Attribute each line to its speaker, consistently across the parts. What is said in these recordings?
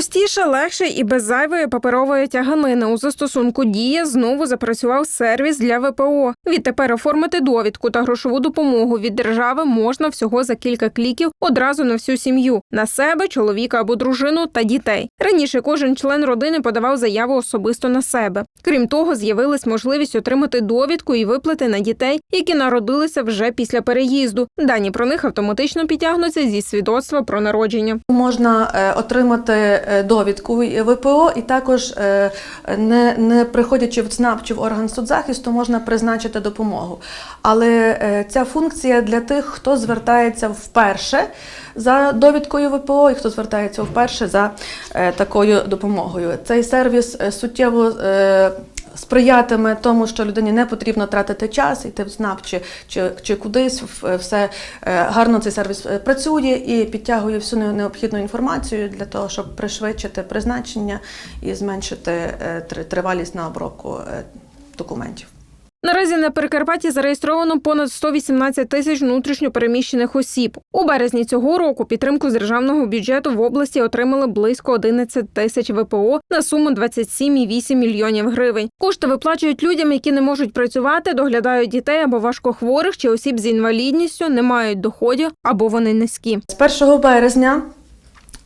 Speaker 1: Простіше, легше і без зайвої паперової тяганини у застосунку Дія знову запрацював сервіс для ВПО. Відтепер оформити довідку та грошову допомогу від держави можна всього за кілька кліків одразу на всю сім'ю на себе, чоловіка або дружину та дітей. Раніше кожен член родини подавав заяву особисто на себе. Крім того, з'явилась можливість отримати довідку і виплати на дітей, які народилися вже після переїзду. Дані про них автоматично підтягнуться зі свідоцтва про народження.
Speaker 2: Можна е, отримати е, довідку ВПО, і також е, не, не приходячи в ЦНАП чи в орган судзахисту, можна призначити допомогу. Але е, ця функція для тих, хто звертається вперше за довідкою ВПО і хто звертається вперше за е, такою допомогою. Цей сервіс е, суттєво. Е, Сприятиме тому, що людині не потрібно тратити час, йти в знак чи, чи, чи кудись. В- Все е, гарно цей сервіс е, працює і підтягує всю необхідну інформацію для того, щоб пришвидшити призначення і зменшити е, тривалість на обробку е, документів.
Speaker 1: Наразі на Прикарпатті зареєстровано понад 118 тисяч внутрішньопереміщених осіб. У березні цього року підтримку з державного бюджету в області отримали близько 11 тисяч ВПО на суму 27,8 мільйонів гривень. Кошти виплачують людям, які не можуть працювати, доглядають дітей або важкохворих чи осіб з інвалідністю, не мають доходів або вони низькі.
Speaker 2: З 1 березня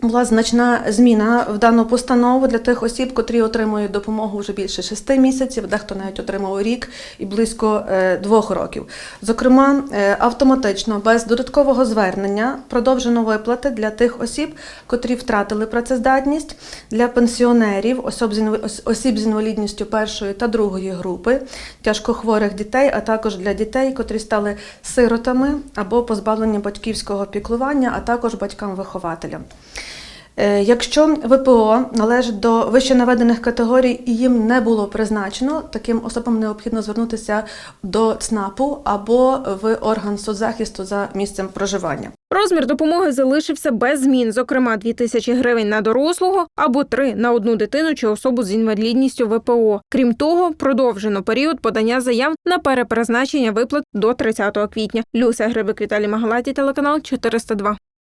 Speaker 2: була значна зміна в дану постанову для тих осіб, котрі отримують допомогу вже більше шести місяців, дехто навіть отримав рік і близько е, двох років. Зокрема, е, автоматично, без додаткового звернення, продовжено виплати для тих осіб, котрі втратили працездатність, для пенсіонерів, осіб з осіб з інвалідністю першої та другої групи, тяжкохворих дітей, а також для дітей, котрі стали сиротами або позбавлені батьківського піклування, а також батькам-вихователям. Е, Якщо ВПО належить до вище наведених категорій і їм не було призначено, таким особам необхідно звернутися до ЦНАПу або в орган соцзахисту за місцем проживання.
Speaker 1: Розмір допомоги залишився без змін, зокрема 2 тисячі гривень на дорослого або 3 на одну дитину чи особу з інвалідністю ВПО. Крім того, продовжено період подання заяв на перепризначення виплат до 30 квітня. Люся Грибик, Віталій Магалаті, телеканал 402.